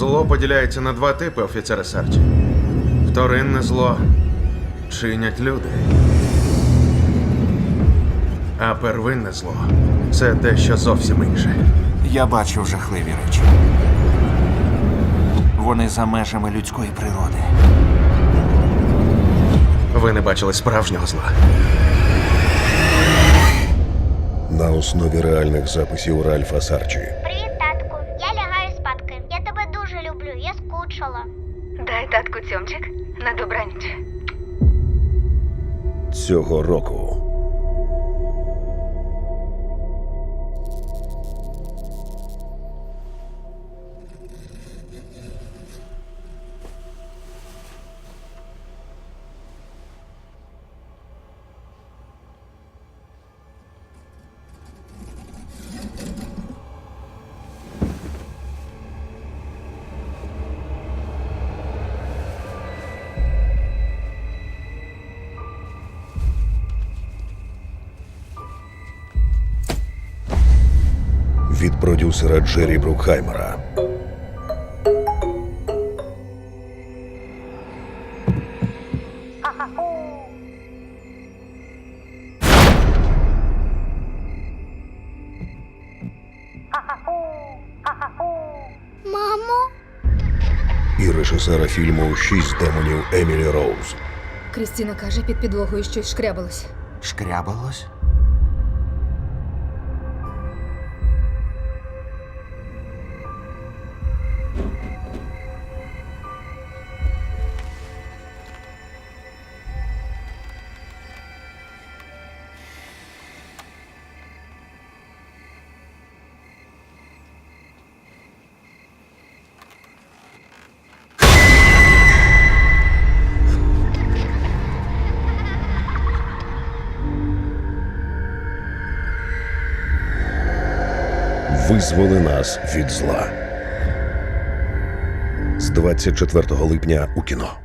Зло поділяється на два типи, офіцере Сарчі. Вторинне зло чинять люди. А первинне зло це дещо зовсім інше. Я бачив жахливі речі. Вони за межами людської природи. Ви не бачили справжнього зла. на основі реальних записів Ральфа Сарчі. Люблю, я скучала. Дай татку цьомчик на добраніч. Цього року від продюсера Джері Брукхаймера. Мамо? і режисера фільму Шість демонів Емілі Роуз. Крістіна каже, під підлогою щось шкрябалось. Шкрябалось? Визволи нас від зла. З 24 липня у кіно.